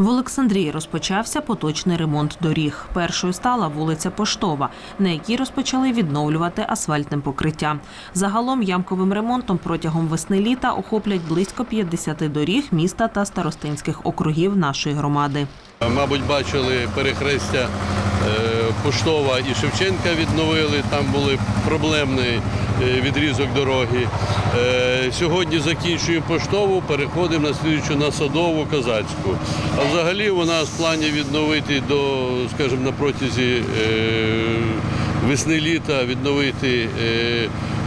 В Олександрії розпочався поточний ремонт доріг. Першою стала вулиця Поштова, на якій розпочали відновлювати асфальтне покриття. Загалом ямковим ремонтом протягом весни-літа охоплять близько 50 доріг міста та старостинських округів нашої громади. Мабуть, бачили перехрестя е, Поштова і Шевченка відновили. Там були проблемний е, відрізок дороги. Е, Сьогодні закінчуємо поштову, переходимо на слідчу на садову казацьку. А взагалі у нас в плані відновити до, скажімо, на протязі е, весни-літа відновити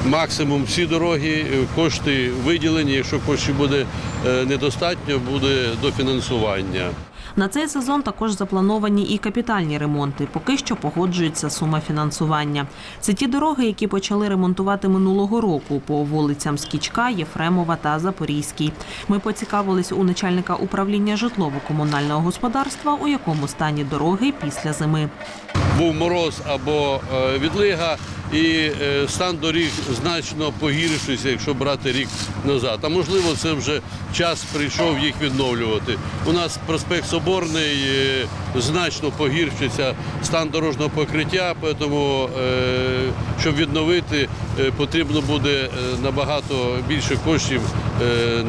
максимум всі дороги, кошти виділені. Якщо коштів буде недостатньо, буде дофінансування. На цей сезон також заплановані і капітальні ремонти. Поки що погоджується сума фінансування. Це ті дороги, які почали ремонтувати минулого року по вулицям Скічка, Єфремова та Запорізькій. Ми поцікавились у начальника управління житлово-комунального господарства, у якому стані дороги після зими. був мороз або е, відлига, і е, стан доріг значно погіршився, якщо брати рік назад. А можливо, це вже час прийшов їх відновлювати. У нас проспект Соборний е, значно погіршиться стан дорожнього покриття, тому е, щоб відновити, е, потрібно буде набагато більше коштів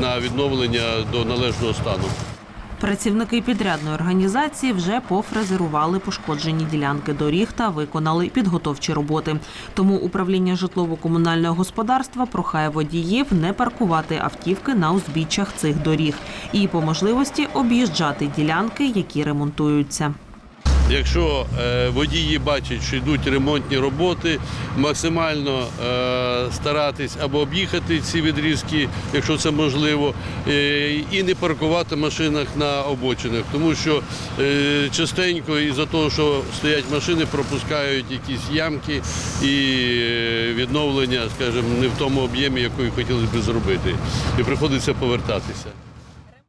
на відновлення до належного стану. Працівники підрядної організації вже пофрезерували пошкоджені ділянки доріг та виконали підготовчі роботи. Тому управління житлово-комунального господарства прохає водіїв не паркувати автівки на узбіччях цих доріг і по можливості об'їжджати ділянки, які ремонтуються. Якщо е, водії бачать, що йдуть ремонтні роботи, максимально е, старатись або об'їхати ці відрізки, якщо це можливо, е, і не паркувати в машинах на обочинах, тому що частенько із-за того, що стоять машини, пропускають якісь ямки і відновлення, скажімо, не в тому об'ємі, який хотілося б зробити, і приходиться повертатися.